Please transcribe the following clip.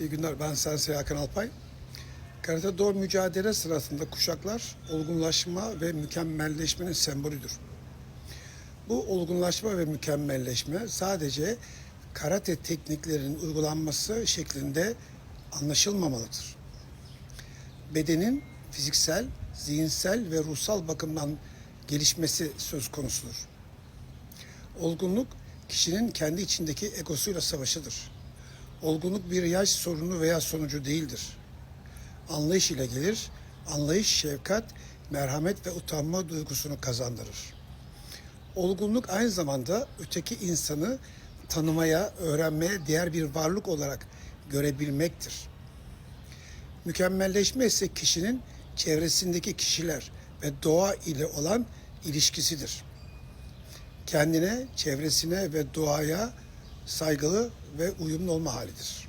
İyi günler, ben Sensei Hakan Alpay. Karate Do mücadele sırasında kuşaklar olgunlaşma ve mükemmelleşmenin sembolüdür. Bu olgunlaşma ve mükemmelleşme sadece karate tekniklerinin uygulanması şeklinde anlaşılmamalıdır. Bedenin fiziksel, zihinsel ve ruhsal bakımdan gelişmesi söz konusudur. Olgunluk kişinin kendi içindeki egosuyla savaşıdır. Olgunluk bir yaş sorunu veya sonucu değildir. Anlayış ile gelir, anlayış, şefkat, merhamet ve utanma duygusunu kazandırır. Olgunluk aynı zamanda öteki insanı tanımaya, öğrenmeye değer bir varlık olarak görebilmektir. Mükemmelleşme ise kişinin çevresindeki kişiler ve doğa ile olan ilişkisidir. Kendine, çevresine ve doğaya saygılı ve uyumlu olma halidir.